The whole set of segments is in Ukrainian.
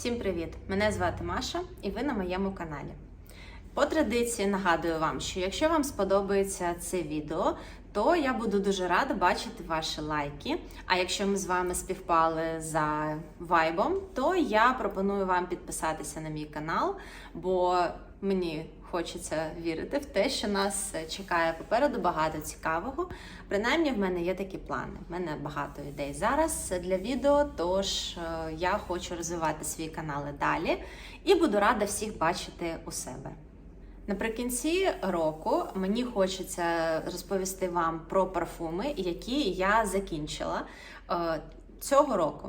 Всім привіт! Мене звати Маша і ви на моєму каналі. По традиції нагадую вам, що якщо вам сподобається це відео, то я буду дуже рада бачити ваші лайки. А якщо ми з вами співпали за вайбом, то я пропоную вам підписатися на мій канал, бо мені хочеться вірити в те, що нас чекає попереду багато цікавого. Принаймні, в мене є такі плани. В мене багато ідей зараз для відео, тож е, я хочу розвивати свій канал далі і буду рада всіх бачити у себе. Наприкінці року мені хочеться розповісти вам про парфуми, які я закінчила е, цього року.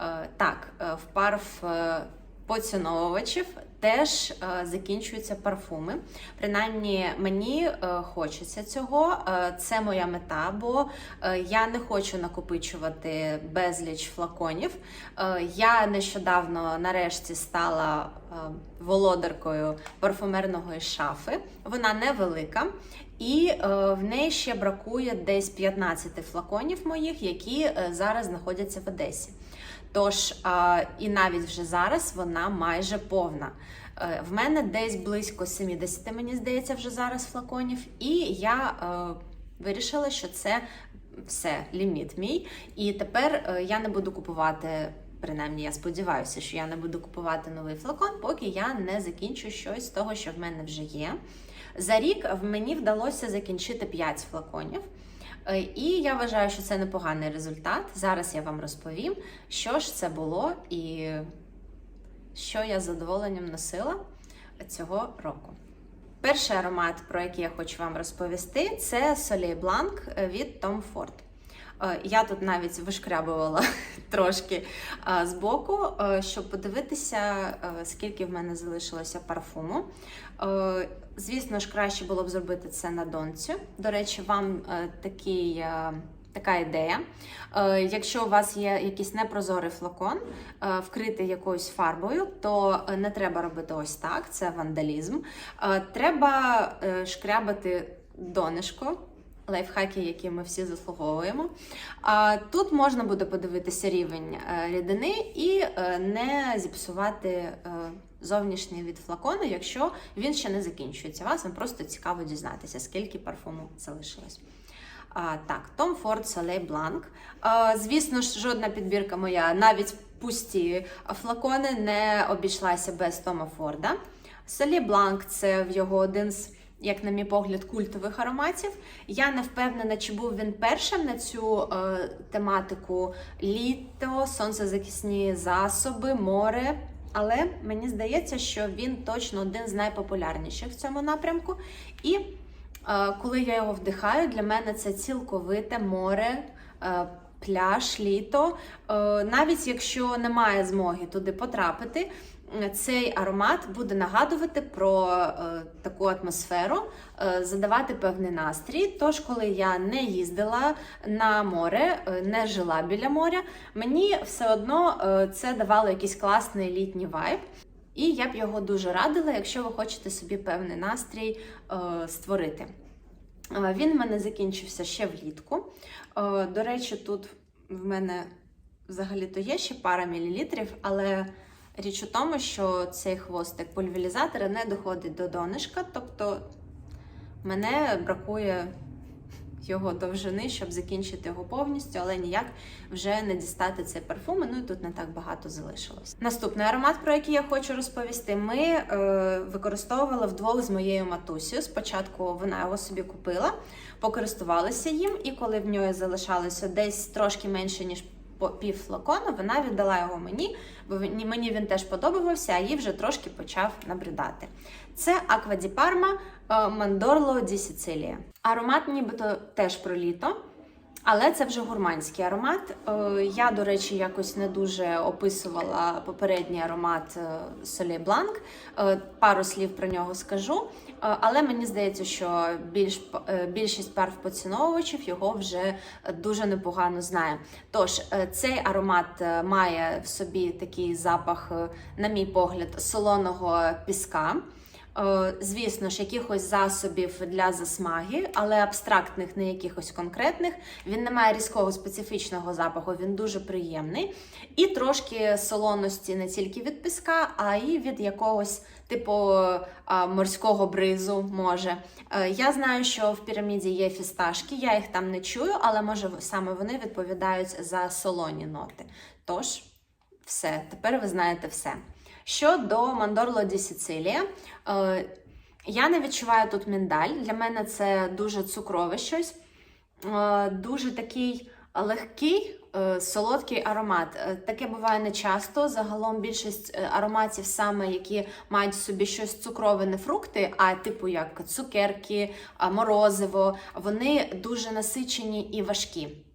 Е, так, е, в парф е, поціновувачів теж е, закінчуються парфуми. Принаймні, мені е, хочеться цього. Е, це моя мета, бо я не хочу накопичувати безліч флаконів. Я нещодавно нарешті стала володаркою парфумерної шафи. Вона невелика. І в неї ще бракує десь 15 флаконів моїх, які зараз знаходяться в Одесі. Тож, і навіть вже зараз вона майже повна. Е, в мене десь близько 70, мені здається, вже зараз флаконів, і я е, вирішила, що це все ліміт мій. І тепер е, я не буду купувати. Принаймні, я сподіваюся, що я не буду купувати новий флакон, поки я не закінчу щось з того, що в мене вже є. За рік мені вдалося закінчити 5 флаконів. Е, І я вважаю, що це непоганий результат. Зараз я вам розповім, що ж це було і що я з задоволенням носила цього року. Перший аромат, про який я хочу вам розповісти, це Soleil Blanc від Tom Ford. Е, Я тут навіть вишкрябувала трошки е, збоку, е, щоб подивитися, скільки в мене залишилося парфуму. Звісно ж, краще було б зробити це на донцю. До речі, вам такий. Така ідея. Якщо у вас є якийсь непрозорий флакон, вкритий якоюсь фарбою, то не треба робити ось так, це вандалізм. Треба шкрябати донишко, лайфхаки, які ми всі заслуговуємо. Тут можна буде подивитися рівень е, рідини і е, не зіпсувати е, зовнішній від флакону, якщо він ще не закінчується. Вас вам просто цікаво дізнатися, скільки парфуму залишилось. А, так, Tom Ford Soleil Blanc. А, звісно ж, жодна підбірка моя, навіть пусті флакони, не обійшлася без Тома Форда. Soleil Blanc – це в його один з, як на мій погляд, культових ароматів. Я не впевнена, чи був він першим на цю е, тематику літо, сонцезахисні засоби, море. Але мені здається, що він точно один з найпопулярніших в цьому напрямку. І е, коли я його вдихаю, для мене це цілковите море, е, пляж, літо. Е, навіть якщо немає змоги туди потрапити, цей аромат буде нагадувати про е, таку атмосферу, е, задавати певний настрій. Тож, коли я не їздила на море, е, не жила біля моря, мені все одно е, це давало якийсь класний літній вайб. І я б його дуже радила, якщо ви хочете собі певний настрій е, створити. Е, Він в мене закінчився ще влітку. Е, До речі, тут в мене взагалі-то є ще пара мілілітрів, але річ у тому, що цей хвостик пульверізатора не доходить до донишка, тобто мене бракує його довжини, щоб закінчити його повністю, але ніяк вже не дістати цей парфум. Ну і тут не так багато залишилось. Наступний аромат, про який я хочу розповісти, ми е, використовували вдвох з моєю матусею. Спочатку вона його собі купила, покористувалася їм, і коли в нього залишалося десь трошки менше ніж пів флакону, вона віддала його мені, бо мені він теж подобався, а їй вже трошки почав набридати. Це Аквадіпарма Мандорло ді Сіцилія. Аромат нібито теж про літо. Але це вже гурманський аромат. Е, Я, до речі, якось не дуже описувала попередній аромат е, Soleil Blanc. Е, Пару слів про нього скажу. Е, Але мені здається, що більш, е, більшість парф-поціновувачів його вже дуже непогано знає. Тож, е, цей аромат е, має в собі такий запах, е, на мій погляд, солоного піска. Е, Звісно ж, якихось засобів для засмаги, але абстрактних, не якихось конкретних. Він не має різкого специфічного запаху, він дуже приємний. І трошки солоності не тільки від піска, а й від якогось типу морського бризу. Може. Е, Я знаю, що в піраміді є фісташки, я їх там не чую, але може саме вони відповідають за солоні ноти. Тож, все, тепер ви знаєте все. Щодо Мандорло ді Сицилія, е, я не відчуваю тут міндаль. Для мене це дуже цукрове щось, е, дуже такий легкий, е, солодкий аромат. Таке буває не часто. Загалом більшість ароматів, саме які мають в собі щось цукрове, не фрукти, а типу як цукерки, морозиво, вони дуже насичені і важкі.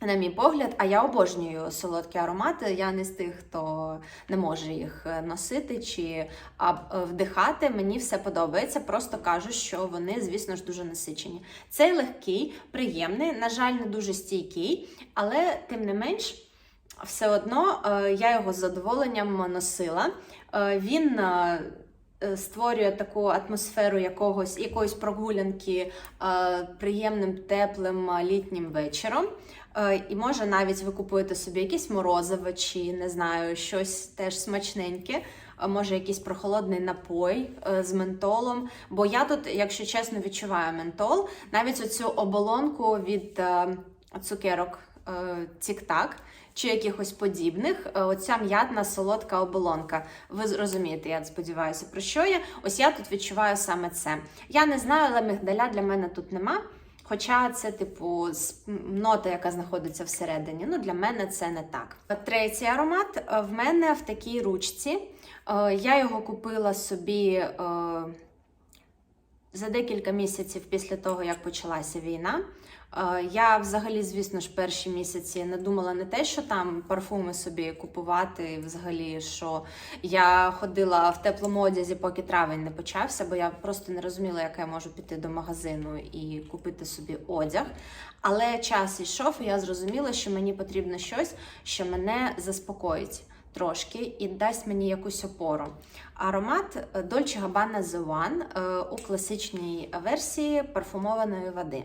На мій погляд, а я обожнюю солодкі аромати. Я не з тих, хто не може їх е, носити чи е, вдихати. Мені все подобається. Просто кажу, що вони, звісно ж, дуже насичені. Цей легкий, приємний, на жаль, не дуже стійкий, але тим не менш. Все одно е, я його з задоволенням носила. Він створює таку атмосферу якогось, якоїсь прогулянки е, приємним теплим е, літнім вечором. Е, І може навіть ви купуєте собі якісь морозиво чи не знаю, щось теж смачненьке. е, Може, якийсь прохолодний напой е, з ментолом. Бо я тут, якщо чесно, відчуваю ментол. Навіть оцю оболонку від е, цукерок е, Тік-Так чи якихось подібних. Е, Оця м'ятна солодка оболонка. Ви зрозумієте, я сподіваюся, про що я. Ось я тут відчуваю саме це. Я не знаю, але мигдаля для мене тут нема. Хоча це, типу, нота, яка знаходиться всередині. Ну, для мене це не так. Третій аромат е, в мене в такій ручці. Е, Я його купила собі за декілька місяців після того, як почалася війна. Е, Я взагалі, звісно ж, перші місяці не думала не те, що там парфуми собі купувати. Взагалі, що я ходила в теплому одязі, поки травень не почався, бо я просто не розуміла, як я можу піти до магазину і купити собі одяг. Але час йшов, і я зрозуміла, що мені потрібно щось, що мене заспокоїть. Трошки і дасть мені якусь опору. Аромат е, Dolce Gabbana The One е, у класичній версії парфумованої води.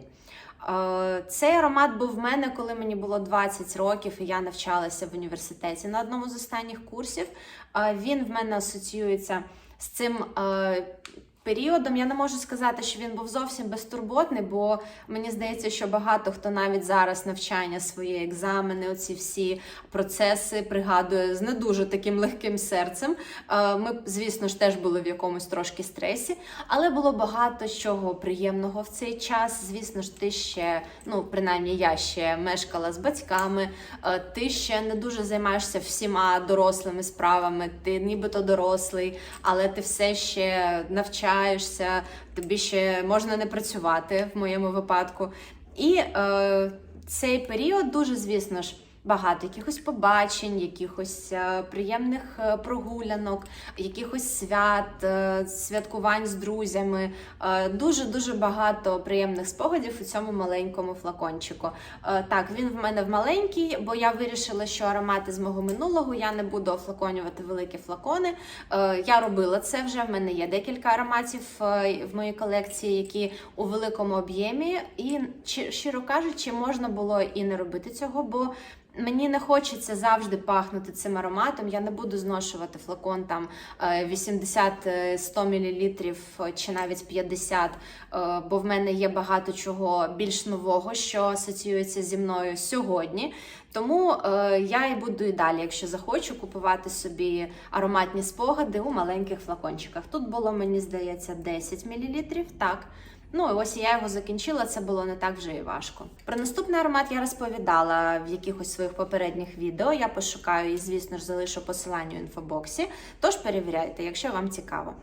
Е, Цей аромат був в мене, коли мені було 20 років, і я навчалася в університеті на одному з останніх курсів. Е, Він в мене асоціюється з цим е, періодом. Я не можу сказати, що він був зовсім безтурботний, бо мені здається, що багато хто навіть зараз навчання свої екзамени, оці всі процеси пригадує з не дуже таким легким серцем. Е, Ми, звісно ж, теж були в якомусь трошки стресі, але було багато чого приємного в цей час. Звісно ж, ти ще, ну принаймні, я ще мешкала з батьками, е, ти ще не дуже займаєшся всіма дорослими справами. Ти нібито дорослий, але ти все ще навчаєшся, тобі ще можна не працювати в моєму випадку. І е, цей період дуже, звісно ж. Багато якихось побачень, якихось е, приємних е, прогулянок, якихось свят, е, святкувань з друзями. Дуже дуже багато приємних спогадів у цьому маленькому флакончику. Так, він в мене в маленький, бо я вирішила, що аромати з мого минулого я не буду офлаконювати великі флакони. Я робила це вже. В мене є декілька ароматів в моїй колекції, які у великому об'ємі. І щиро кажучи, можна було і не робити цього, бо. Мені не хочеться завжди пахнути цим ароматом. Я не буду зношувати флакон там е, 80-100 мл чи навіть 50, е, бо в мене є багато чого більш нового, що асоціюється зі мною сьогодні. Тому е, я і буду і далі, якщо захочу, купувати собі ароматні спогади у маленьких флакончиках. Тут було, мені здається, 10 мл. Так. Ну, і ось я його закінчила, це було не так вже і важко. Про наступний аромат я розповідала в якихось своїх попередніх відео. Я пошукаю і, звісно ж, залишу посилання у інфобоксі. Тож перевіряйте, якщо вам цікаво.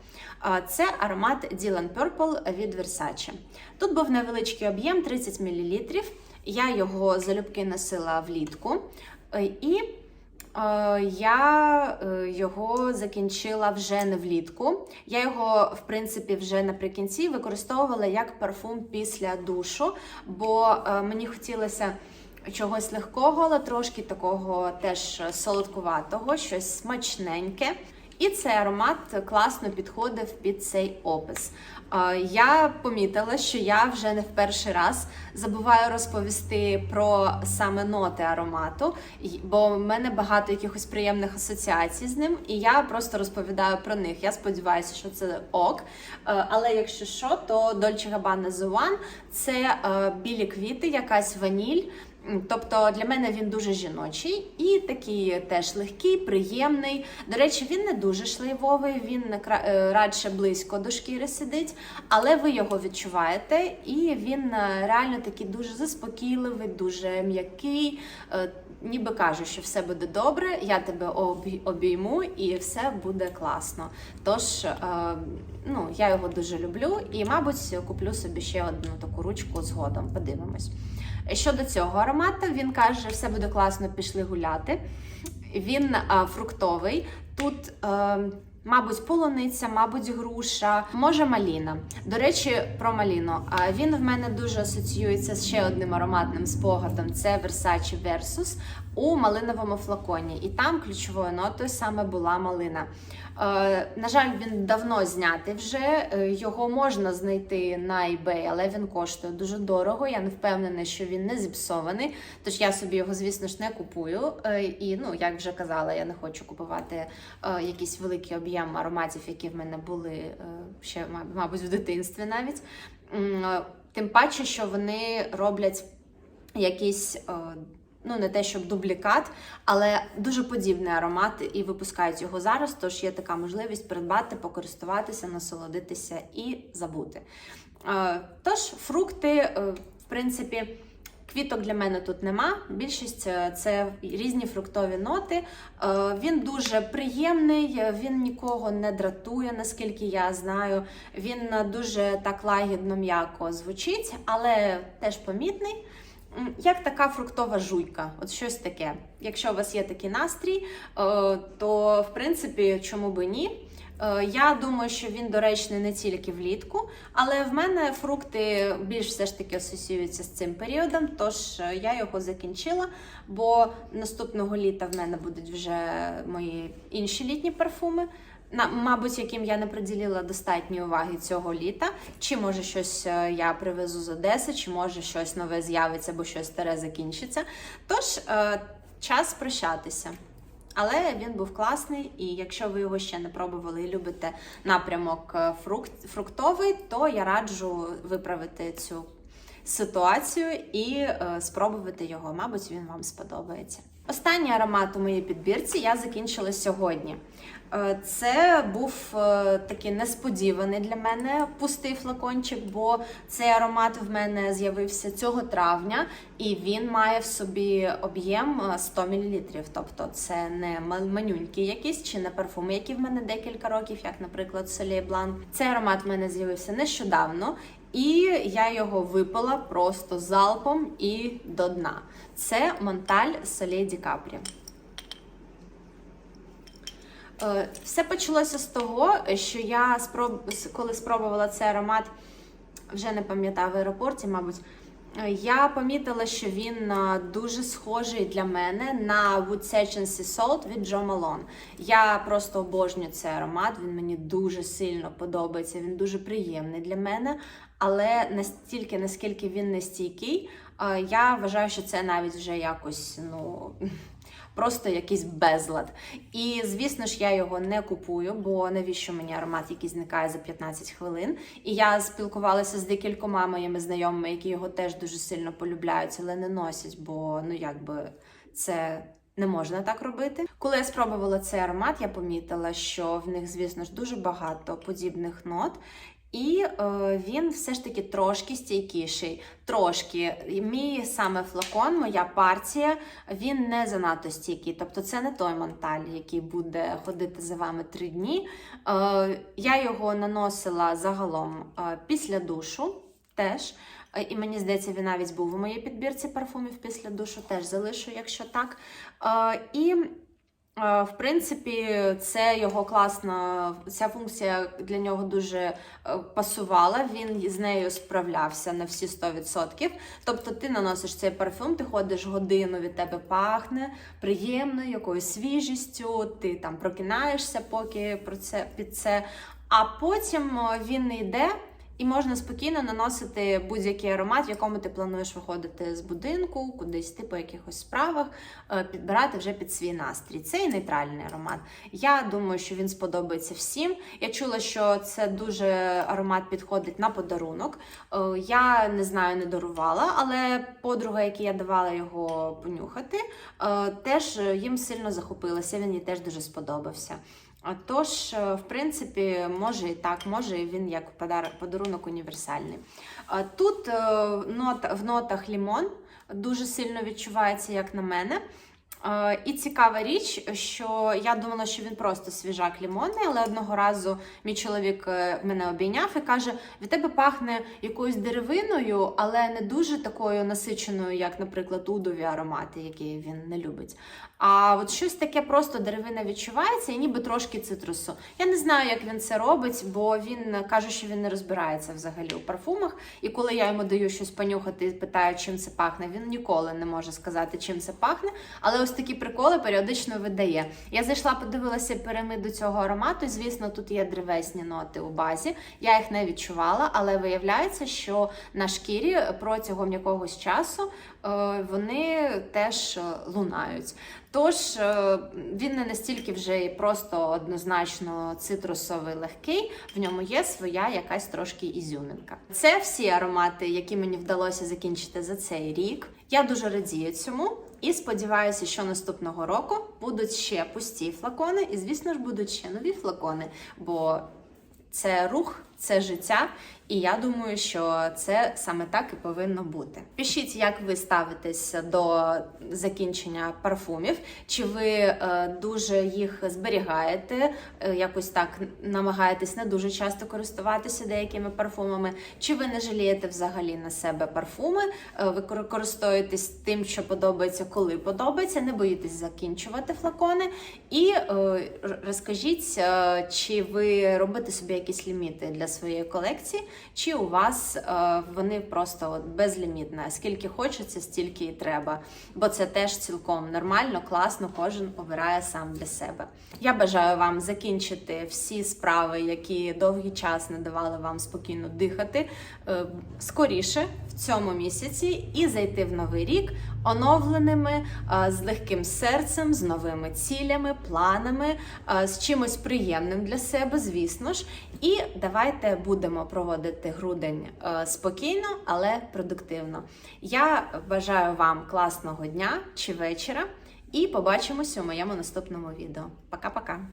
Це аромат Dylan Purple від Versace. Тут був невеличкий об'єм 30 мл. Я його залюбки носила влітку. Е, І Я е, його закінчила вже не влітку. Я його, в принципі, вже наприкінці використовувала як парфум після душу, бо е, мені хотілося чогось легкого, але трошки такого теж солодкуватого, щось смачненьке. І цей аромат класно підходив під цей опис. Я помітила, що я вже не в перший раз забуваю розповісти про саме ноти аромату, бо в мене багато якихось приємних асоціацій з ним, і я просто розповідаю про них. Я сподіваюся, що це ок. Е, Але якщо що, то Dolce Gabbana The One – це е, білі квіти, якась ваніль. Тобто для мене він дуже жіночий і такий теж легкий, приємний. До речі, він не дуже шлейвовий, він е, радше близько до шкіри сидить, але ви його відчуваєте, і він е, реально такий дуже заспокійливий, дуже м'який. Е, Ніби кажу, що все буде добре, я тебе обійму і все буде класно. Тож е, ну, я його дуже люблю і, мабуть, куплю собі ще одну таку ручку згодом. Подивимось. Щодо цього аромату, він каже, все буде класно, пішли гуляти. Він а, фруктовий. Тут, е, мабуть, полуниця, мабуть, груша, може маліна. До речі, про маліну. Він в мене дуже асоціюється з ще одним ароматним спогадом: це Versace Versus у малиновому флаконі. І там ключовою нотою саме була малина. Е, на жаль, він давно знятий вже. е, Його можна знайти на eBay, але він коштує дуже дорого. Я не впевнена, що він не зіпсований. Тож я собі його, звісно ж, не купую. Е, І ну, як вже казала, я не хочу купувати якийсь великий об'єм ароматів, які в мене були ще, мабуть, в дитинстві навіть. Тим паче, що вони роблять якісь. Ну, не те, щоб дублікат, але дуже подібний аромат і випускають його зараз. Тож є така можливість придбати, покористуватися, насолодитися і забути. Е, Тож, фрукти, е, в принципі, квіток для мене тут нема. Більшість е, це різні фруктові ноти. Він дуже приємний, він нікого не дратує, наскільки я знаю. Він дуже так лагідно м'яко звучить, але теж помітний. Як така фруктова жуйка, от щось таке. Якщо у вас є такий настрій, е, то в принципі чому би ні? Е, Я думаю, що він доречний не тільки влітку, але в мене фрукти більш все ж таки асоціюються з цим періодом, тож е, я його закінчила. Бо наступного літа в мене будуть вже мої інші літні парфуми. Мабуть, яким я не приділила достатньо уваги цього літа. Чи може щось е, я привезу з Одеси, чи може щось нове з'явиться, бо щось старе закінчиться. Тож е, час прощатися. Але він був класний, і якщо ви його ще не пробували і любите напрямок е, фрукт, фруктовий, то я раджу виправити цю ситуацію і е, спробувати його. Мабуть, він вам сподобається. Останній аромат у моїй підбірці я закінчила сьогодні. Е, Це був е, такий несподіваний для мене пустий флакончик, бо цей аромат в мене з'явився цього травня, і він має в собі об'єм е, 100 мл. Тобто це не ма- манюнькі якісь чи не парфуми, які в мене декілька років, як, наприклад, Soleil Blanc. Цей аромат в мене з'явився нещодавно. І я його випила просто залпом і до дна. Це Монталь Солей Ді Капрі. Е, Все почалося з того, що я спроб... коли спробувала цей аромат, вже не пам'ятаю в аеропорті, мабуть. е, Я помітила, що він е, дуже схожий для мене на Wood Sea Salt від Джо Малон. Я просто обожнюю цей аромат. Він мені дуже сильно подобається. Він дуже приємний для мене. Але настільки, наскільки він не стійкий, е, я вважаю, що це навіть вже якось ну. Просто якийсь безлад. І звісно ж, я його не купую, бо навіщо мені аромат, який зникає за 15 хвилин. І я спілкувалася з декількома моїми знайомими, які його теж дуже сильно полюбляють, але не носять, бо ну якби це. Не можна так робити. Коли я спробувала цей аромат, я помітила, що в них, звісно ж, дуже багато подібних нот. І е, він все ж таки трошки стійкіший. Трошки. Мій саме флакон, моя партія, він не занадто стійкий. Тобто це не той монталь, який буде ходити за вами три дні. Е, я його наносила загалом е, після душу теж. Е, І мені здається, він навіть був у моїй підбірці парфумів після душу, теж залишу, якщо так. Е, і В принципі, це його класна, ця функція для нього дуже е, пасувала. Він з нею справлявся на всі 100%. Тобто, ти наносиш цей парфюм, ти ходиш годину, від тебе пахне приємно, якоюсь свіжістю. Ти там прокинаєшся, поки про це під це. А потім е, він йде. І можна спокійно наносити будь-який аромат, в якому ти плануєш виходити з будинку, кудись ти по якихось справах, е, підбирати вже під свій настрій. Це і нейтральний аромат. Я думаю, що він сподобається всім. Я чула, що це дуже аромат підходить на подарунок. Е, Я не знаю, не дарувала, але подруга, якій я давала його понюхати, е, теж їм сильно захопилася. Він їй теж дуже сподобався. Тож, е, в принципі, може і так, може і він як подар- подарунок універсальний. Тут е, в нотах лімон дуже сильно відчувається, як на мене. Е, І цікава річ, що я думала, що він просто свіжак лімонний, але одного разу мій чоловік е, мене обійняв і каже: від тебе пахне якоюсь деревиною, але не дуже такою насиченою, як, наприклад, удові аромати, які він не любить. А от щось таке просто деревина відчувається, і ніби трошки цитрусу. Я не знаю, як він це робить, бо він каже, що він не розбирається взагалі у парфумах. І коли я йому даю щось понюхати і питаю, чим це пахне, він ніколи не може сказати, чим це пахне. Але ось такі приколи періодично видає. Я зайшла, подивилася піраміду цього аромату. Звісно, тут є древесні ноти у базі. Я їх не відчувала, але виявляється, що на шкірі протягом якогось часу е, вони теж е, лунають. Тож е, він не настільки вже просто однозначно цитрусовий легкий, в ньому є своя якась трошки ізюминка. Це всі аромати, які мені вдалося закінчити за цей рік. Я дуже радію цьому. І сподіваюся, що наступного року будуть ще пусті флакони, і, звісно ж, будуть ще нові флакони, бо це рух, це життя, і я думаю, що це саме так і повинно бути. Пишіть, як ви ставитесь до закінчення парфумів, чи ви е, дуже їх зберігаєте, е, якось так намагаєтесь не дуже часто користуватися деякими парфумами, чи ви не жалієте взагалі на себе парфуми, е, ви користуєтесь тим, що подобається, коли подобається, не боїтесь закінчувати флакони. І розкажіть, чи ви робите собі якісь ліміти для своєї колекції, чи у вас е, вони просто от безлімітні, скільки хочеться, стільки і треба. Бо це теж цілком нормально, класно, кожен обирає сам для себе. Я бажаю вам закінчити всі справи, які довгий час не давали вам спокійно дихати, е, скоріше в цьому місяці і зайти в новий рік оновленими, з легким серцем, з новими цілями, планами, з чимось приємним для себе, звісно ж. І давайте будемо проводити грудень спокійно, але продуктивно. Я бажаю вам класного дня чи вечора, і побачимося у моєму наступному відео. Пока-пока!